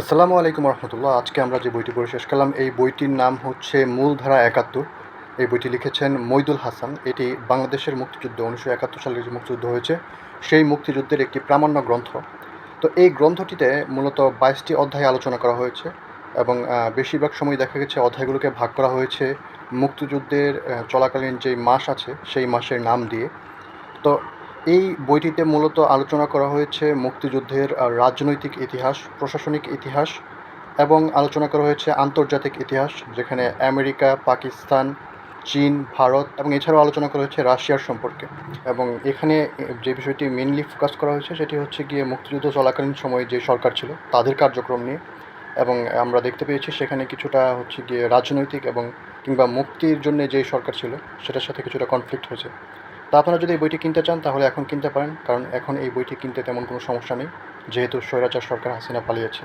আসসালামু আলাইকুম রহমতুল্লাহ। আজকে আমরা যে বইটি পড়ে শেষ করলাম, এই বইটির নাম হচ্ছে মূলধারা একাত্তর। এই বইটি লিখেছেন মইদুল হাসান। এটি বাংলাদেশের মুক্তিযুদ্ধ উনিশশো একাত্তর সালে যে মুক্তিযুদ্ধ হয়েছে, সেই মুক্তিযুদ্ধের একটি প্রামাণ্য গ্রন্থ। তো এই গ্রন্থটিতে মূলত বাইশটি অধ্যায় আলোচনা করা হয়েছে এবং বেশিরভাগ সময় দেখা গেছে অধ্যায়গুলোকে ভাগ করা হয়েছে মুক্তিযুদ্ধের চলাকালীন যেই মাস আছে, সেই মাসের নাম দিয়ে। তো এই বইটিতে মূলত আলোচনা করা হয়েছে মুক্তিযুদ্ধের রাজনৈতিক ইতিহাস, প্রশাসনিক ইতিহাস এবং আলোচনা করা হয়েছে আন্তর্জাতিক ইতিহাস, যেখানে আমেরিকা, পাকিস্তান, চীন, ভারত এবং এছাড়াও আলোচনা করা হয়েছে রাশিয়ার সম্পর্কে। এবং এখানে যে বিষয়টি মেনলি ফোকাস করা হয়েছে সেটি হচ্ছে গিয়ে মুক্তিযুদ্ধ চলাকালীন সময়ে যে সরকার ছিল, তাদের কার্যক্রম নিয়ে। এবং আমরা দেখতে পেয়েছি সেখানে কিছুটা হচ্ছে গিয়ে রাজনৈতিক এবং কিংবা মুক্তির জন্য যে সরকার ছিল, সেটার সাথে কিছুটা কনফ্লিক্ট হয়েছে। তা আপনারা যদি এই বইটি কিনতে চান, তাহলে এখন কিনতে পারেন, কারণ এখন এই বইটি কিনতে তেমন কোনো সমস্যা নেই, যেহেতু স্বৈরাচার সরকার হাসিনা পালিয়েছে।